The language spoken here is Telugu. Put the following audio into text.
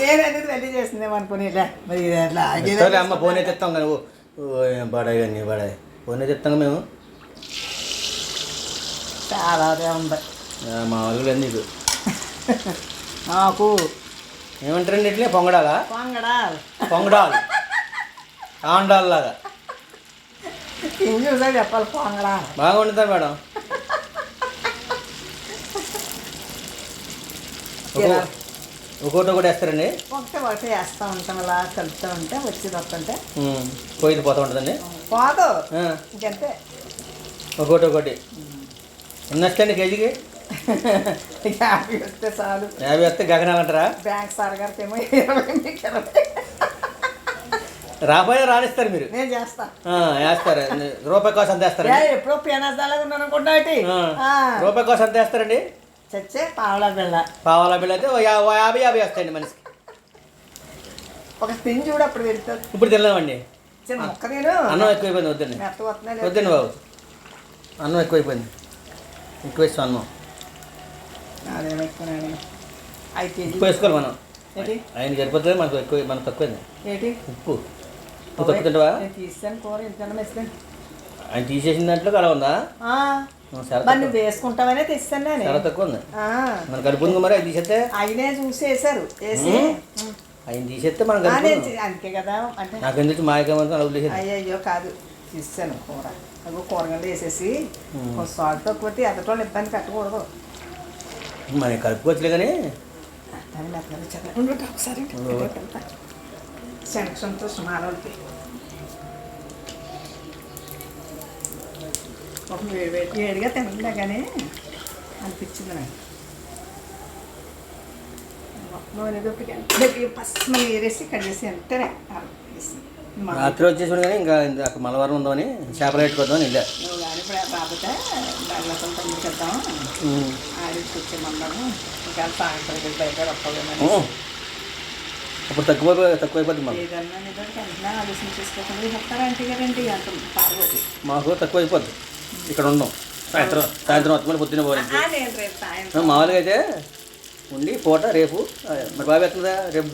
వెళ్ళి మరి ఇది అట్లా అమ్మ ఫోన్ అయితే ఇస్తాం కానీ పడాయి కానీ పడాయి ఫోన్ అయితే ఇస్తాం మేము. చాలా ఉంది. మామూలుగా లేదు నీకు నాకు ఏమంటారండి ఇట్లే? పొంగడాలా? పొంగడా పొంగడాలు. ఆండాలు లాగా. చెప్పాలి పొంగడా బాగా వండుతారు మేడం. ఇలా ఒకటి ఒకటి వేస్తారండి? ఒకటి ఒకటి వేస్తూ ఉంటాం ఇలా కలుపుతూ ఉంటే వచ్చి వస్తుంటే. పోయింది పోతూ ఉంటుందండి? పోదు. ఇంకంతే. ఒకటి ఒకటి. వస్తాయండి కేజీకి? యాభై వస్తే చాలు. యాభై వస్తే గగనాలు అంటారా బ్యాంక్ సార్ గారికి ఏమో ఇరవై మీకు ఇరవై. రాబోయే రాణిస్తారు మీరు. నేను చేస్తా. ఆ, వేస్తారు. రూపాయి కోసం అంత వేస్తారండి. ఏ, ఎప్పుడో పేనాస్తాలాగా ఉన్నాను అనుకుంటా రూపాయి కోసం అంత వేస్తారండి? చచ్చే పావలా బిళ్ళ. పావాల బిల్ అయితే ఓ యా- ఓ యాభై యాభై వస్తాయండి మనిషికి. ఒక తిని చూడు అప్పుడు వెళ్తారు ఇప్పుడు తిన్నామండి చిన్న మొక్క నేను. అన్నం ఎక్కువైపోయింది వద్దండి మెత్త వస్తున్నాయి వద్దండి బాబు. అన్నం ఎక్కువైపోయింది. ఎక్కువ వేస్తాం అన్నం. అదేమో ఎక్కువ నేను ఐదు కేజీ ఉప్పు వేసుకోవాలి మనం. ఏంటి? ఆయన సరిపోతుంది మనకు ఎక్కువ మనకు తక్కువైంది. ఏంటి? ఉప్పు. నువ్వు తక్కువ తింటావా? నేను తీసాను కూర ఇంతకన్నా వేస్తాను. ఆయన తీసేసిన దాంట్లో అలా ఉందా? మరి నువ్వు వేసుకుంటావనే తెస్తాను నేను. తక్కువ ఉంది మన కడుపు మరి అది తీసేస్తే అయినే చూసి వేసారు వేసి. ఆయన తీసేస్తే మనం అందుకే కదా అంటే నాకు ఎందుకు మాయకమంతా అయ్యయ్యో కాదు. తీసాను కూర. అగో కూరగాయలు వేసేసి సాల్ట్ తక్కువ ఎదటోళ్ళు ఇబ్బంది పెట్టకూడదు. మన కడుపుకోవచ్చులే కానీ? ఒకసారి. శనగ సంతోషం ఒక వేడి వేడి వేడిగా తినలే కానీ అనిపించింది నాకు. నూనె దొరికి అంటే పసుపు వేరేసి కడిగేసి వెంటనే ఆరబెట్టేసి. మా రాత్రి వచ్చేసి కానీ ఇంకా అక్కడ మలవారం ఉందామని చేపలు పెట్టుకోద్దామని వెళ్ళా. రాబోతే దాంట్లో తొమ్మిది చేద్దాం. ఆడికి వచ్చేమన్నాము ఇంకా సాయంత్రం బయట అప్పుడు తక్కువ ఏదన్నా వెంటనే ఆలోచన చేసుకోకుండా చెప్తారా ఆంటీ గారండి అంత పార్వతి మాకు తక్కువ అయిపోద్ది ఇక్కడ ఉండం. సాయంత్రం సాయంత్రం వస్తుంది పొద్దున్న పోవాలి. మామూలుగా అయితే ఉండి పూట రేపు. మరి బాగా ఎట్లా రేపు